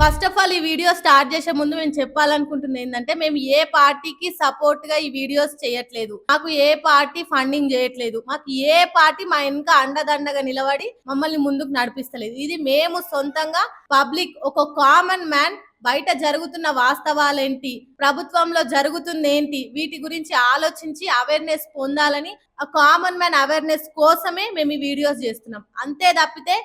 First of all ఈ video start చేసే ముందు మేము చెప్పాలనుకుంటుంది ఏంటంటే మేము ఏ పార్టీకి సపోర్ట్గా ఈ వీడియోస్ చేయట్లేదు. మాకు ఏ పార్టీ ఫండింగ్ చేయట్లేదు. మాకు ఏ పార్టీ మా వెనుక అండదండగా నిలబడి మమ్మల్ని ముందుకు నడిపిస్తలేదు. ఇది మేము సొంతంగా పబ్లిక్ ఒక కామన్ మ్యాన్ బయట జరుగుతున్న వాస్తవాలేంటి? ప్రభుత్వంలో జరుగుతుంది ఏంటి వీటి గురించి ఆలోచించి అవేర్నెస్ పొందాలని ఆ కామన్ మ్యాన్ అవేర్నెస్ కోసమే మేము ఈ వీడియోస్ చేస్తున్నాం. అంతే తప్పితే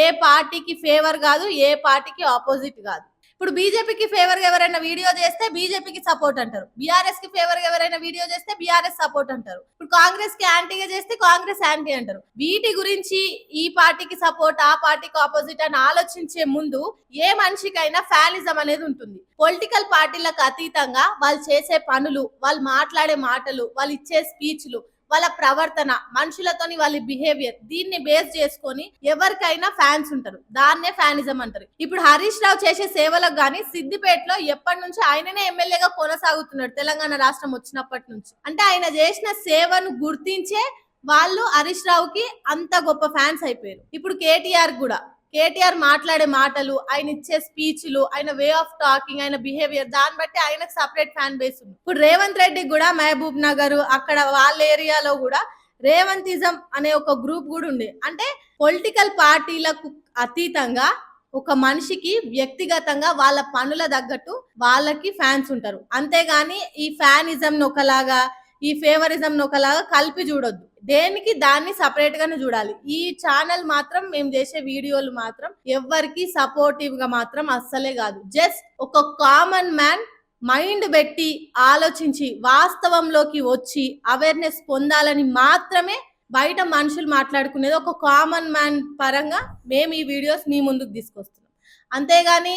ఏ పార్టీకి ఫేవర్ కాదు ఏ పార్టీకి ఆపోజిట్ కాదు. ఇప్పుడు బీజేపీకి ఫేవర్ ఎవరైనా వీడియో చేస్తే బీజేపీకి సపోర్ట్ అంటారు. బీఆర్ఎస్కి ఫేవర్ ఎవరైనా వీడియో చేస్తే బీఆర్ఎస్ సపోర్ట్ అంటారు. ఇప్పుడు కాంగ్రెస్కి యాంటీగా చేస్తే కాంగ్రెస్ యాంటీ అంటారు. వీటి గురించి ఈ పార్టీకి సపోర్ట్ ఆ పార్టీకి ఆపోజిట్ అని ఆలోచించే ముందు ఏ మనిషికైనా ఫ్యాలిజం అనేది ఉంటుంది. పొలిటికల్ పార్టీలకు అతీతంగా వాళ్ళు చేసే పనులు వాళ్ళు మాట్లాడే మాటలు వాళ్ళు ఇచ్చే స్పీచ్లు వాళ్ళ ప్రవర్తన మనుషులతోని వాళ్ళ బిహేవియర్ దీన్ని బేస్ చేసుకొని ఎవరికైనా ఫ్యాన్స్ ఉంటారు. దాన్నే ఫ్యానిజం అంటారు. ఇప్పుడు హరీష్ రావు చేసే సేవలకు గానీ సిద్దిపేటలో ఎప్పటి నుంచి ఆయననే ఎమ్మెల్యేగా కొనసాగుతున్నాడు తెలంగాణ రాష్ట్రం వచ్చినప్పటి నుంచి. అంటే ఆయన చేసిన సేవను గుర్తించే వాళ్ళు హరీష్ రావుకి అంత గొప్ప ఫ్యాన్స్ అయిపోయారు. ఇప్పుడు కేటీఆర్ కూడా కేటీఆర్ మాట్లాడే మాటలు ఆయన ఇచ్చే స్పీచ్లు ఆయన వే ఆఫ్ టాకింగ్ ఆయన బిహేవియర్ దాన్ని బట్టి ఆయనకు సపరేట్ ఫ్యాన్ బేస్ ఉంది. ఇప్పుడు రేవంత్ రెడ్డి కూడా మహబూబ్ నగర్ అక్కడ వాళ్ళ ఏరియాలో కూడా రేవంతిజం అనే ఒక గ్రూప్ కూడా ఉండే అంటే పొలిటికల్ పార్టీలకు అతీతంగా ఒక మనిషికి వ్యక్తిగతంగా వాళ్ళ పనుల తగ్గట్టు వాళ్ళకి ఫ్యాన్స్ ఉంటారు. అంతేగాని ఈ ఫ్యానిజం ఒకలాగా ఈ ఫేవరిజం ఒకలాగా కలిపి చూడొద్దు. దేనికి దాన్ని సపరేట్ గానే చూడాలి. ఈ ఛానల్ మాత్రం మేము చేసే వీడియోలు మాత్రం ఎవరికి సపోర్టివ్గా మాత్రం అస్సలే కాదు. జస్ట్ ఒక కామన్ మ్యాన్ మైండ్ పెట్టి ఆలోచించి వాస్తవంలోకి వచ్చి అవేర్నెస్ పొందాలని మాత్రమే బయట మనుషులు మాట్లాడుకునేది ఒక కామన్ మ్యాన్ పరంగా మేము ఈ వీడియోస్ మీ ముందుకు తీసుకొస్తున్నాం. అంతేగాని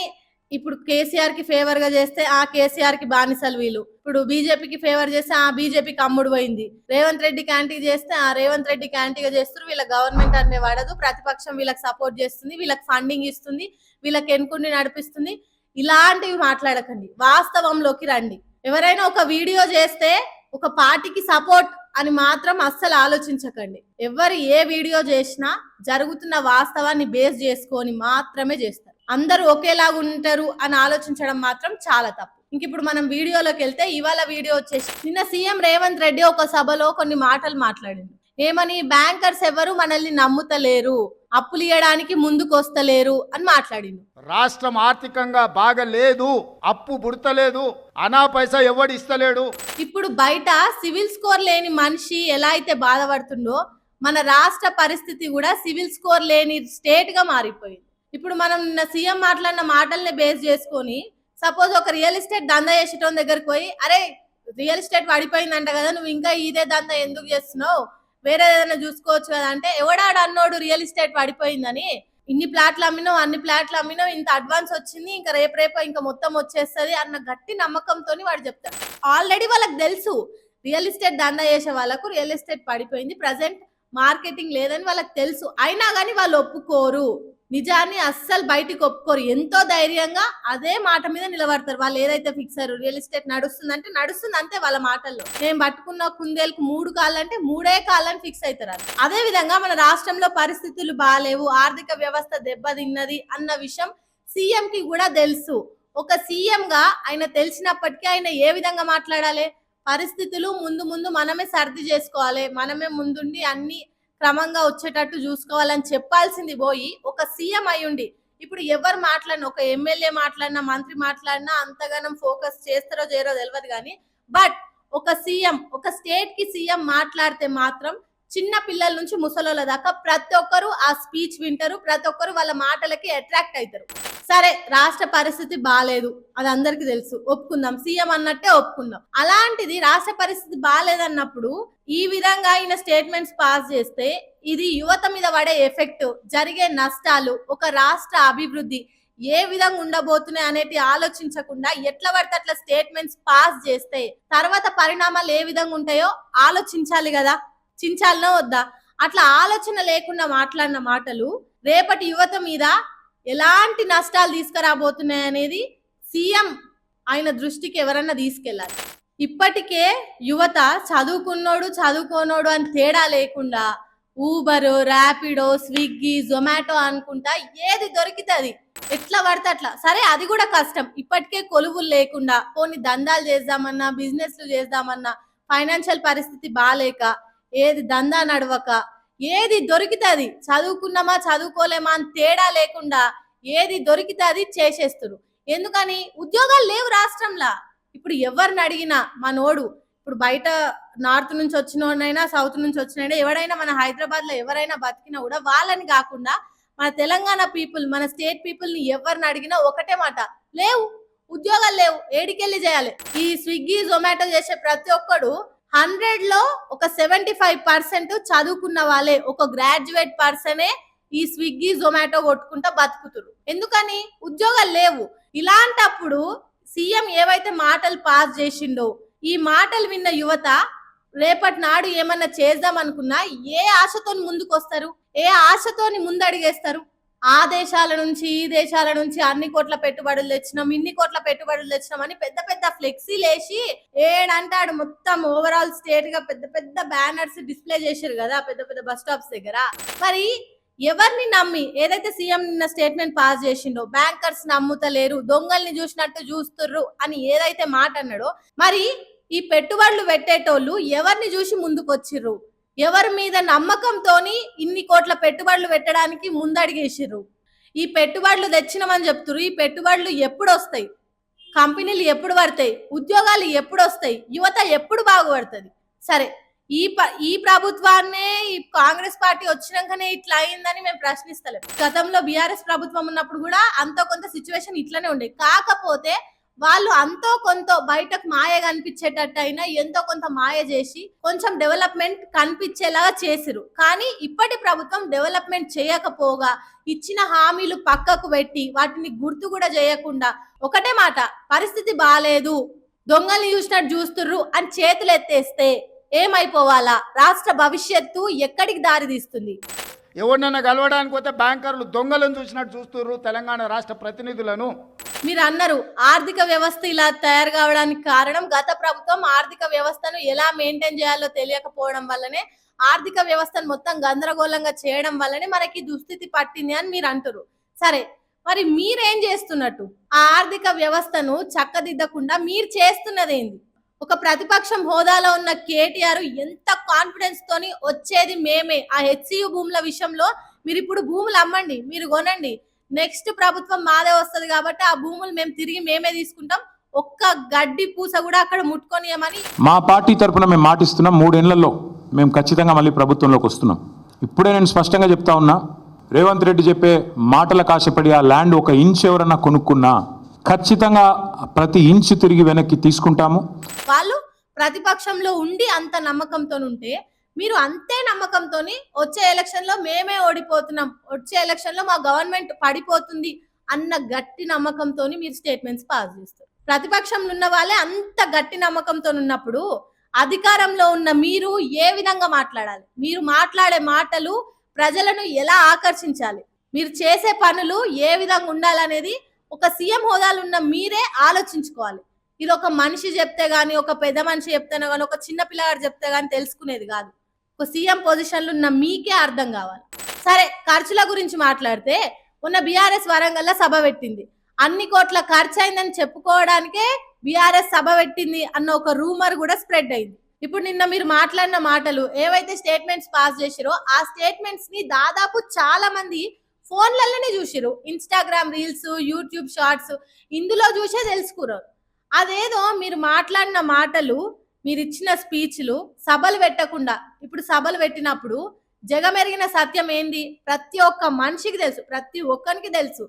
ఇప్పుడు కేసీఆర్కి ఫేవర్గా చేస్తే ఆ కేసీఆర్కి బానిసలు వీళ్ళు. ఇప్పుడు బీజేపీకి ఫేవర్ చేస్తే ఆ బీజేపీకి అమ్ముడు పోయింది. రేవంత్ రెడ్డి క్యాంటీ చేస్తే ఆ రేవంత్ రెడ్డి క్యాంటీగా చేస్తారు వీళ్ళ గవర్నమెంట్ అనే వాడదు. ప్రతిపక్షం వీళ్ళకి సపోర్ట్ చేస్తుంది. వీళ్ళకి ఫండింగ్ ఇస్తుంది. వీళ్ళకి ఎన్నుకుని నడిపిస్తుంది. ఇలాంటివి మాట్లాడకండి. వాస్తవంలోకి రండి. ఎవరైనా ఒక వీడియో చేస్తే ఒక పార్టీకి సపోర్ట్ అని మాత్రం అస్సలు ఆలోచించకండి. ఎవరు ఏ వీడియో చేసినా జరుగుతున్న వాస్తవాన్ని బేస్ చేసుకొని మాత్రమే చేస్తారు. అందరూ ఒకేలాగా ఉంటారు అని ఆలోచించడం మాత్రం చాలా తప్పు. ఇంక ఇప్పుడు మనం వీడియోలోకి వెళ్తే ఇవాళ వీడియో వచ్చేసి నిన్న సీఎం రేవంత్ రెడ్డి ఒక సభలో కొన్ని మాటలు మాట్లాడింది ఏమని బ్యాంకర్స్ ఎవరు మనల్ని నమ్ముతలేరు అప్పులు ఇవ్వడానికి ముందుకు వస్తలేరు అని మాట్లాడింది రాష్ట్రం ఆర్థికంగా బాగలేదు అప్పు పుడతలేదు అనా పైసా ఎవడు ఇస్తలేడు? ఇప్పుడు బయట సివిల్ స్కోర్ లేని మనిషి ఎలా అయితే బాధపడుతుందో మన రాష్ట్ర పరిస్థితి కూడా సివిల్ స్కోర్ లేని స్టేట్గా మారిపోయింది. ఇప్పుడు మనం నిన్న సీఎం మాట్లాడిన మాటల్ని బేస్ చేసుకొని సపోజ్ ఒక రియల్ ఎస్టేట్ దందా చేసేటోని దగ్గరికి పోయి అరే రియల్ ఎస్టేట్ పడిపోయిందంట కదా నువ్వు ఇంకా ఇదే దందా ఎందుకు చేస్తున్నావు? వేరే ఏదైనా చూసుకోవచ్చు కదా అంటే ఎవడాడు అన్నోడు రియల్ ఎస్టేట్ పడిపోయిందని ఇన్ని ప్లాట్లు అమ్మినావు అన్ని ప్లాట్లు అమ్మినావు ఇంత అడ్వాన్స్ వచ్చింది ఇంకా రేపు రేపు ఇంకా మొత్తం వచ్చేస్తుంది అన్న గట్టి నమ్మకంతో వాడు చెప్తాడు. ఆల్రెడీ వాళ్ళకి తెలుసు రియల్ ఎస్టేట్ దందా చేసే వాళ్ళకు రియల్ ఎస్టేట్ పడిపోయింది ప్రజెంట్ మార్కెటింగ్ లేదని వాళ్ళకి తెలుసు. అయినా కానీ వాళ్ళు ఒప్పుకోరు. నిజాన్ని అస్సలు బయటికి ఒప్పుకోరు. ఎంతో ధైర్యంగా అదే మాట మీద నిలబడతారు. వాళ్ళు ఏదైతే ఫిక్స్ అయ్యారు రియల్ ఎస్టేట్ నడుస్తుందంటే నడుస్తుంది అంతే వాళ్ళ మాటల్లో. మేము పట్టుకున్న కుందేలకు మూడు కాళ్ళంటే మూడే కాళ్ళని ఫిక్స్ అవుతారు అదే విధంగా మన రాష్ట్రంలో పరిస్థితులు బాగాలేవు ఆర్థిక వ్యవస్థ దెబ్బతిన్నది అన్న విషయం సీఎం కి కూడా తెలుసు. ఒక సీఎం గా ఆయన తెలిసినప్పటికీ ఆయన ఏ విధంగా మాట్లాడాలి? పరిస్థితులు ముందు ముందు మనమే సర్ది చేసుకోవాలి. మనమే ముందుండి అన్ని క్రమంగా వచ్చేటట్టు చూసుకోవాలని చెప్పాల్సింది పోయి ఒక సీఎం అయ్యుండి. ఇప్పుడు ఎవరు మాట్లాడినా ఒక ఎమ్మెల్యే మాట్లాడినా మంత్రి మాట్లాడినా అంతగానం ఫోకస్ చేస్తారో చేయరో తెలియదు కానీ బట్ ఒక సీఎం ఒక స్టేట్కి సీఎం మాట్లాడితే మాత్రం చిన్న పిల్లల నుంచి ముసలోళ్ళ దాకా ప్రతి ఒక్కరు ఆ స్పీచ్ వింటారు. ప్రతి ఒక్కరు వాళ్ళ మాటలకి అట్రాక్ట్ అవుతారు సరే రాష్ట్ర పరిస్థితి బాగాలేదు అది అందరికి తెలుసు. ఒప్పుకుందాం. సీఎం అన్నట్టే ఒప్పుకుందాం. అలాంటిది రాష్ట్ర పరిస్థితి బాగాలేదన్నప్పుడు ఈ విధంగా ఆయన స్టేట్మెంట్స్ పాస్ చేస్తే ఇది యువత మీద పడే ఎఫెక్ట్ జరిగే నష్టాలు ఒక రాష్ట్ర అభివృద్ధి ఏ విధంగా ఉండబోతున్నాయి అనేటి ఆలోచించకుండా ఎట్లా పడితే అట్లా స్టేట్మెంట్స్ పాస్ చేస్తే తర్వాత పరిణామాలు ఏ విధంగా ఉంటాయో ఆలోచించాలి కదా. చించాలనో వద్దా? అట్లా ఆలోచన లేకుండా మాట్లాడిన మాటలు రేపటి యువత మీద ఎలాంటి నష్టాలు తీసుకురాబోతున్నాయి అనేది సీఎం ఆయన దృష్టికి ఎవరన్నా తీసుకెళ్ళాలి. ఇప్పటికే యువత చదువుకున్నోడు చదువుకోనోడు అని తేడా లేకుండా ఊబర్ ర్యాపిడో స్విగ్గీ జొమాటో అనుకుంటా ఏది దొరికితే ఎట్లా పడితే అట్లా. సరే అది కూడా కష్టం. ఇప్పటికే కొలువులు లేకుండా కొన్ని దందాలు చేద్దామన్నా బిజినెస్లు చేద్దామన్నా ఫైనాన్షియల్ పరిస్థితి బాగాలేక ఏది దందా నడవక ఏది దొరికితే అది చదువుకున్నామా చదువుకోలేమా అని తేడా లేకుండా ఏది దొరికితే అది చేసేస్తారు. ఎందుకని? ఉద్యోగాలు లేవు రాష్ట్రంలో. ఇప్పుడు ఎవరిని అడిగినా మనోడు ఇప్పుడు బయట నార్త్ నుంచి వచ్చినోడైనా సౌత్ నుంచి వచ్చినైనా ఎవడైనా మన హైదరాబాద్లో ఎవరైనా బతికినా కూడా వాళ్ళని కాకుండా మన తెలంగాణ పీపుల్ మన స్టేట్ పీపుల్ని ఎవరిని అడిగినా ఒకటే మాట లేవు ఉద్యోగాలు లేవు ఏడికెళ్ళి చేయాలి. ఈ స్విగ్గీ జొమాటో చేసే ప్రతి ఒక్కడు హండ్రెడ్లో ఒక సెవెంటీ ఫైవ్ పర్సెంట్ చదువుకున్న వాళ్ళే ఒక గ్రాడ్యుయేట్ పర్సనే ఈ స్విగ్గీ జొమాటో కొట్టుకుంటా బతుకుతురు. ఎందుకని? ఉద్యోగాలు లేవు. ఇలాంటప్పుడు సీఎం ఏవైతే మాటలు పాస్ చేసిండో ఈ మాటలు విన్న యువత రేపటి నాడు ఏమన్నా చేద్దాం అనుకున్నా ఏ ఆశతోని ముందుకు వస్తారు ఏ ఆశతోని ముందడిగేస్తారు? ఆ దేశాల నుంచి ఈ దేశాల నుంచి అన్ని కోట్ల పెట్టుబడులు తెచ్చినాం ఇన్ని కోట్ల పెట్టుబడులు తెచ్చినాం అని పెద్ద పెద్ద ఫ్లెక్సీ లేచి ఏడంటే ఏడంటాడు మొత్తం ఓవరాల్ స్టేట్గా పెద్ద పెద్ద బ్యానర్స్ డిస్ప్లే చేశారు కదా పెద్ద పెద్ద బస్ స్టాప్స్ దగ్గర. మరి ఎవరిని నమ్మి ఏదైతే సీఎం నిన్న స్టేట్మెంట్ పాస్ చేసిండో బ్యాంకర్స్ నమ్ముతలేరు దొంగల్ని చూసినట్టు చూస్తుర్రు అని ఏదైతే మాట అన్నాడో మరి ఈ పెట్టుబడులు పెట్టేటోళ్ళు ఎవరిని చూసి ముందుకొచ్చిర్రు? ఎవరి మీద నమ్మకంతోని ఇన్ని కోట్ల పెట్టుబడులు పెట్టడానికి ముందడిగేసారు ఈ పెట్టుబడులు తెచ్చినామని చెప్తున్నారు ఈ పెట్టుబడులు ఎప్పుడు వస్తాయి కంపెనీలు ఎప్పుడు పడతాయి? ఉద్యోగాలు ఎప్పుడు వస్తాయి యువత ఎప్పుడు బాగుపడుతుంది? సరే ఈ ప- ఈ ప్రభుత్వాన్నే ఈ కాంగ్రెస్ పార్టీ వచ్చినాకనే ఇట్లా అయిందని మేము ప్రశ్నిస్తలేము గతంలో బీఆర్ఎస్ ప్రభుత్వం ఉన్నప్పుడు కూడా అంత కొంత సిచ్యువేషన్ ఇట్లనే ఉండే. కాకపోతే వాళ్ళు అంతో కొంత బయటకు మాయ కనిపించేటట్టు అయినా ఎంతో కొంత మాయ చేసి కొంచెం డెవలప్మెంట్ కనిపించేలాగా చేసిరు. కానీ ఇప్పటి ప్రభుత్వం డెవలప్మెంట్ చేయకపోగా ఇచ్చిన హామీలు పక్కకు పెట్టి వాటిని గుర్తు కూడా చేయకుండా ఒకటే మాట పరిస్థితి బాగాలేదు దొంగల్ని చూసినట్టు చూస్తుర్రు అని చేతులు ఎత్తేస్తే ఏమైపోవాలా? రాష్ట్ర భవిష్యత్తు ఎక్కడికి దారి తీస్తుంది ఎవరినైనా కలవడానికి పోతే బ్యాంకర్లు దొంగలను చూసినట్టు చూస్తున్నారు తెలంగాణ రాష్ట్ర ప్రతినిధులను. మీరు అన్నారు ఆర్థిక వ్యవస్థ ఇలా తయారు కావడానికి కారణం గత ప్రభుత్వం ఆర్థిక వ్యవస్థను ఎలా మెయింటైన్ చేయాలో తెలియకపోవడం వల్లనే ఆర్థిక వ్యవస్థను మొత్తం గందరగోళంగా చేయడం వల్లనే మనకి దుస్థితి పట్టింది అని మీరు అంటారు సరే మరి మీరేం చేస్తున్నట్టు? ఆ ఆర్థిక వ్యవస్థను చక్కదిద్దకుండా మీరు చేస్తున్నది ఏంది ఒక ప్రతిపక్షం హోదాలో ఉన్న కేటీఆర్ ఎంత కాన్ఫిడెన్స్ తోని వచ్చేది మేమే. ఆ హెచ్సియు భూముల విషయంలో మీరు ఇప్పుడు భూములు అమ్మండి మీరు కొనండి. నెక్స్ట్ ప్రభుత్వం మాదే వస్తుంది కాబట్టి ఆ భూములు మేము తిరిగి మేమే తీసుకుంటాం. ఒక్క గడ్డి పూస కూడా అక్కడ ముట్టుకొనియమని మా పార్టీ తరపున మేము మాటిస్తున్నాం. మూడేళ్ళలో మేము ఖచ్చితంగా మళ్ళీ ప్రభుత్వంలోకి వస్తున్నాం. ఇప్పుడే నేను స్పష్టంగా చెప్తా ఉన్నా రేవంత్ రెడ్డి చెప్పే మాటలకు ఆశపడి ఆ ల్యాండ్ ఒక ఇంచ్ ఎవరన్నా కొనుక్కున్నా ఖచ్చితంగా ప్రతి ఇంచ్ తిరిగి వెనక్కి తీసుకుంటాము. వాళ్ళు ప్రతిపక్షంలో ఉండి అంత నమ్మకంతో ఉంటే మీరు అంతే నమ్మకంతో వచ్చే ఎలక్షన్లో మేమే ఓడిపోతున్నాం. వచ్చే ఎలక్షన్లో మా గవర్నమెంట్ పడిపోతుంది అన్న గట్టి నమ్మకంతో మీరు స్టేట్మెంట్స్ పాస్ చేస్తారు. ప్రతిపక్షంలో ఉన్న వాళ్ళే అంత గట్టి నమ్మకంతో ఉన్నప్పుడు అధికారంలో ఉన్న మీరు ఏ విధంగా మాట్లాడాలి? మీరు మాట్లాడే మాటలు ప్రజలను ఎలా ఆకర్షించాలి? మీరు చేసే పనులు ఏ విధంగా ఉండాలనేది ఒక సీఎం హోదాలు ఉన్న మీరే ఆలోచించుకోవాలి. ఇది ఒక మనిషి చెప్తే గానీ ఒక పెద్ద మనిషి చెప్తేనే కానీ ఒక చిన్న పిల్లగాడు చెప్తే గానీ తెలుసుకునేది కాదు. ఒక సీఎం పొజిషన్లో ఉన్న మీకే అర్థం కావాలి. సరే ఖర్చుల గురించి మాట్లాడితే ఉన్న బీఆర్ఎస్ వరంగల్లో సభ పెట్టింది. అన్ని కోట్ల ఖర్చు అయిందని చెప్పుకోవడానికే బీఆర్ఎస్ సభ పెట్టింది అన్న ఒక రూమర్ కూడా స్ప్రెడ్ అయింది. ఇప్పుడు నిన్న మీరు మాట్లాడిన మాటలు ఏవైతే స్టేట్మెంట్స్ పాస్ చేసిరో ఆ స్టేట్మెంట్స్ని దాదాపు చాలా మంది ఫోన్లలోనే చూసిరు ఇన్స్టాగ్రామ్ రీల్స్ యూట్యూబ్ షార్ట్స్ ఇందులో చూసే తెలుసుకురు అదేదో మీరు మాట్లాడిన మాటలు మీరు ఇచ్చిన స్పీచ్లు సభలు పెట్టకుండా ఇప్పుడు సభలు పెట్టినప్పుడు జగమెరిగిన సత్యం ఏంది? ప్రతి ఒక్క మనిషికి తెలుసు ప్రతి ఒక్కరికి తెలుసు.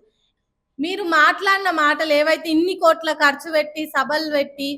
మీరు మాట్లాడిన మాటలు ఏవైతే ఇన్ని కోట్ల ఖర్చు పెట్టి సభలు పెట్టి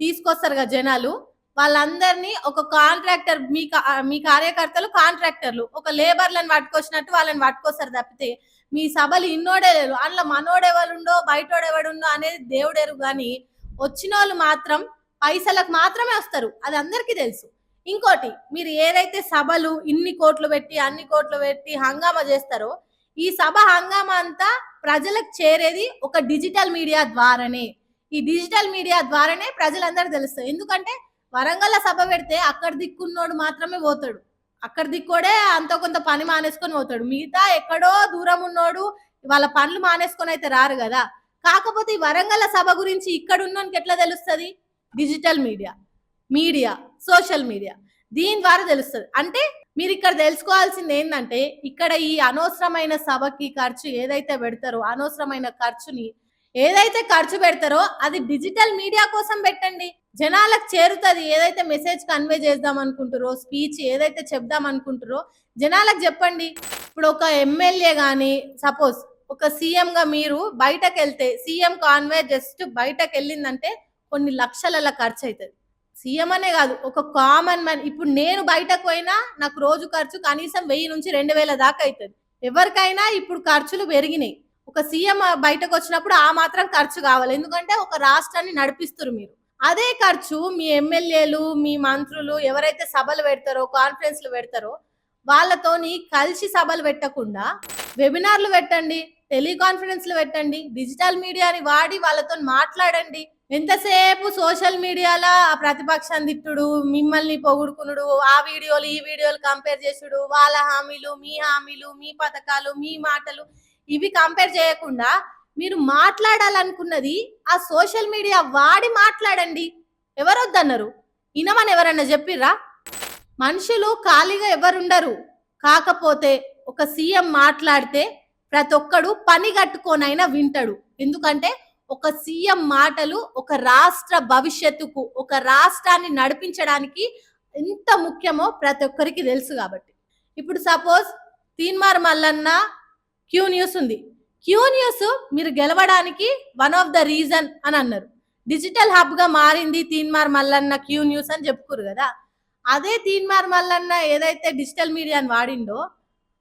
తీసుకొస్తారు కదా జనాలు వాళ్ళందరినీ ఒక కాంట్రాక్టర్ మీ కా- మీ కార్యకర్తలు కాంట్రాక్టర్లు. ఒక లేబర్లను పట్టుకొచ్చినట్టు వాళ్ళని పట్టుకొస్తారు తప్పితే మీ సభలు ఇన్నోడే లేరు. అందులో మనోడెవడుండో బయటోడెవడుండో అనేది దేవుడెరు కానీ వచ్చిన వాళ్ళు మాత్రం పైసలకు మాత్రమే వస్తారు. అది అందరికీ తెలుసు. ఇంకోటి మీరు ఏదైతే సభలు ఇన్ని కోట్లు పెట్టి అన్ని కోట్లు పెట్టి హంగామా చేస్తారో ఈ సభ హంగామా అంతా ప్రజలకు చేరేది ఒక డిజిటల్ మీడియా ద్వారానే. ఈ డిజిటల్ మీడియా ద్వారానే ప్రజలందరూ తెలుస్తారు ఎందుకంటే వరంగల్ సభ పెడితే అక్కడ దిక్కున్నోడు మాత్రమే పోతాడు. అక్కడ దిక్కోడే అంత కొంత పని మానేసుకొని పోతాడు. మిగతా ఎక్కడో దూరం ఉన్నోడు వాళ్ళ పనులు మానేసుకొని అయితే రారు కదా. కాకపోతే ఈ వరంగల్ సభ గురించి ఇక్కడ ఉన్నోనికి ఎట్లా తెలుస్తుంది? Digital media media social media. దీని ద్వారా తెలుస్తుంది. అంటే మీరు ఇక్కడ తెలుసుకోవాల్సింది ఏంటంటే ఇక్కడ ఈ అనవసరమైన సభకి ఖర్చు ఏదైతే పెడతారో అనవసరమైన ఖర్చుని ఏదైతే ఖర్చు పెడతారో అది డిజిటల్ మీడియా కోసం పెట్టండి. జనాలకు చేరుతుంది. ఏదైతే మెసేజ్ కన్వే చేద్దాం అనుకుంటారో స్పీచ్ ఏదైతే చెప్దాం అనుకుంటారో జనాలకు చెప్పండి. ఇప్పుడు ఒక ఎమ్మెల్యే కానీ సపోజ్ ఒక సీఎంగా మీరు బయటకు వెళ్తే సీఎం కాన్వే జస్ట్ బయటకు వెళ్ళిందంటే కొన్ని లక్షల ఖర్చు అవుతుంది సీఎం అనే కాదు ఒక కామన్ మ్యాన్. ఇప్పుడు నేను బయటకు పోయినా నాకు రోజు ఖర్చు కనీసం వెయ్యి నుంచి రెండు వేల దాకా అవుతుంది ఎవరికైనా ఇప్పుడు ఖర్చులు పెరిగినాయి. ఒక సీఎం బయటకు వచ్చినప్పుడు ఆ మాత్రం ఖర్చు కావాలి. ఎందుకంటే ఒక రాష్ట్రాన్ని నడిపిస్తారు మీరు. అదే ఖర్చు మీ ఎమ్మెల్యేలు మీ మంత్రులు ఎవరైతే సభలు పెడతారో కాన్ఫరెన్స్లు పెడతారో వాళ్ళతోని కలిసి సభలు పెట్టకుండా వెబినార్లు పెట్టండి టెలికాన్ఫరెన్స్లు పెట్టండి డిజిటల్ మీడియాని వాడి వాళ్ళతో మాట్లాడండి. ఎంతసేపు సోషల్ మీడియాలో ఆ ప్రతిపక్షాన్ని తిట్టుడు మిమ్మల్ని పొగుడుకునుడు ఆ వీడియోలు ఈ వీడియోలు కంపేర్ చేసుడు వాళ్ళ హామీలు మీ హామీలు మీ పథకాలు మీ మాటలు ఇవి కంపేర్ చేయకుండా మీరు మాట్లాడాలనుకున్నది ఆ సోషల్ మీడియా వాడి మాట్లాడండి. ఎవరొద్దన్నారు? ఇనమని ఎవరన్నా చెప్పిర్రా? మనుషులు ఖాళీగా ఎవరుండరు. కాకపోతే ఒక సీఎం మాట్లాడితే ప్రతి ఒక్కడు పని కట్టుకోనైనా వింటాడు. ఎందుకంటే ఒక సీఎం మాటలు ఒక రాష్ట్ర భవిష్యత్తుకు ఒక రాష్ట్రాన్ని నడిపించడానికి ఎంత ముఖ్యమో ప్రతి ఒక్కరికి తెలుసు కాబట్టి. ఇప్పుడు suppose Teenmaar Mallanna Q news ఉంది. క్యూ న్యూస్ మీరు గెలవడానికి వన్ ఆఫ్ ద రీజన్ అని అన్నారు. డిజిటల్ హబ్గా మారింది తీన్మార్ మల్లన్న క్యూ న్యూస్ అని చెప్పుకోరు కదా. అదే తీన్మార్ మల్లన్న ఏదైతే డిజిటల్ మీడియాని వాడిండో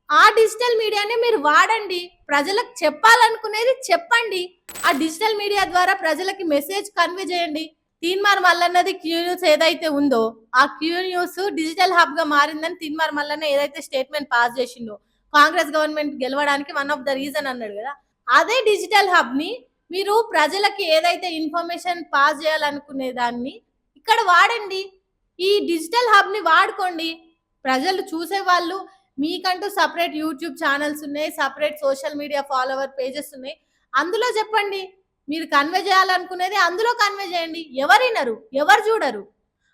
ఆ డిజిటల్ మీడియానే మీరు వాడండి. ప్రజలకు చెప్పాలనుకునేది చెప్పండి. ఆ డిజిటల్ మీడియా ద్వారా ప్రజలకి మెసేజ్ కన్వే చేయండి. తీన్మార్ మల్లన్నది క్యూ న్యూస్ ఏదైతే ఉందో ఆ క్యూ న్యూస్ డిజిటల్ హబ్గా మారిందని తీన్మార్ మల్లన్న ఏదైతే స్టేట్మెంట్ పాస్ చేసిండో కాంగ్రెస్ గవర్నమెంట్ గెలవడానికి వన్ ఆఫ్ ద రీజన్ అన్నాడు కదా. అదే డిజిటల్ హబ్ని మీరు ప్రజలకి ఏదైతే ఇన్ఫర్మేషన్ పాస్ చేయాలనుకునే దాన్ని ఇక్కడ వాడండి. ఈ డిజిటల్ హబ్ని వాడుకోండి. ప్రజలు చూసే వాళ్ళు మీకంటూ సపరేట్ యూట్యూబ్ ఛానల్స్ ఉన్నాయి separate social media follower pages ఉన్నాయి. అందులో చెప్పండి. మీరు కన్వే చేయాలనుకునేది అందులో కన్వే చేయండి. ఎవరినరు? ఎవరు చూడరు?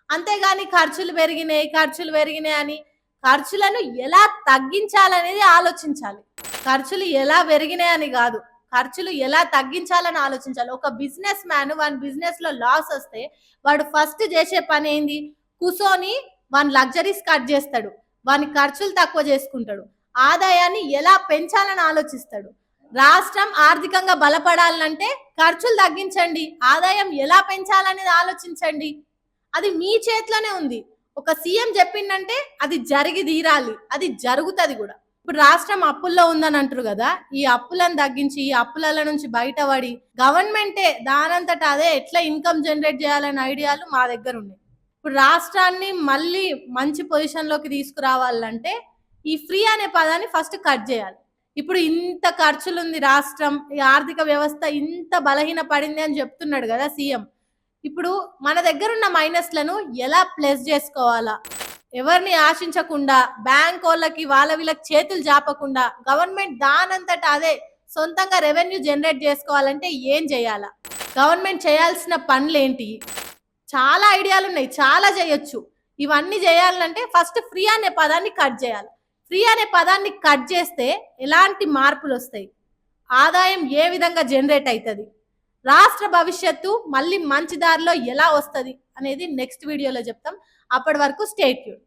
అంతేగాని ఖర్చులు పెరిగినాయి ఖర్చులు పెరిగినాయి అని ఖర్చులను ఎలా తగ్గించాలనేది ఆలోచించాలి. ఖర్చులు ఎలా పెరిగినాయని కాదు. ఖర్చులు ఎలా తగ్గించాలని ఆలోచించాలి. ఒక బిజినెస్ మ్యాన్ వాని బిజినెస్లో లాస్ వస్తే వాడు ఫస్ట్ చేసే పని ఏంది? కూసోని వాని లగ్జరీస్ కట్ చేస్తాడు. వాని ఖర్చులు తక్కువ చేసుకుంటాడు. ఆదాయాన్ని ఎలా పెంచాలని ఆలోచిస్తాడు. రాష్ట్రం ఆర్థికంగా బలపడాలంటే ఖర్చులు తగ్గించండి. ఆదాయం ఎలా పెంచాలనేది ఆలోచించండి. అది మీ చేతిలోనే ఉంది. ఒక సీఎం చెప్పిందంటే అది జరిగి తీరాలి అది జరుగుతుంది కూడా. ఇప్పుడు రాష్ట్రం అప్పుల్లో ఉందని అంటారు కదా ఈ అప్పులను తగ్గించి ఈ అప్పుల నుంచి బయటపడి గవర్నమెంటే దానంతట అదే ఎట్లా ఇన్కమ్ జనరేట్ చేయాలనే ఐడియాలు మా దగ్గర ఉన్నాయి. ఇప్పుడు రాష్ట్రాన్ని మళ్ళీ మంచి పొజిషన్లోకి తీసుకురావాలంటే ఈ ఫ్రీ అనే పదాన్ని ఫస్ట్ కట్ చేయాలి. ఇప్పుడు ఇంత ఖర్చులు ఉంది రాష్ట్రం ఈ ఆర్థిక వ్యవస్థ ఇంత బలహీన పడింది అని చెప్తున్నాడు కదా సీఎం. ఇప్పుడు మన దగ్గర ఉన్న మైనస్లను ఎలా ప్లస్ చేసుకోవాలా? ఎవరిని ఆశించకుండా బ్యాంక్ వాళ్ళకి వాళ్ళ వీళ్ళకి చేతులు జాపకుండా గవర్నమెంట్ దానంతట అదే సొంతంగా రెవెన్యూ జనరేట్ చేసుకోవాలంటే ఏం చేయాలా? గవర్నమెంట్ చేయాల్సిన పనులు ఏంటి చాలా ఐడియాలు ఉన్నాయి చాలా చేయొచ్చు. ఇవన్నీ చేయాలంటే ఫస్ట్ ఫ్రీ అనే పదాన్ని కట్ చేయాలి. ఫ్రీ అనే పదాన్ని కట్ చేస్తే ఎలాంటి మార్పులు వస్తాయి ఆదాయం ఏ విధంగా జనరేట్ అవుతుంది రాష్ట్ర భవిష్యత్తు మళ్ళీ మంచి దారిలో ఎలా వస్తుంది అనేది నెక్స్ట్ వీడియోలో చెప్తాం. అప్పటి వరకు స్టేట్యూడ్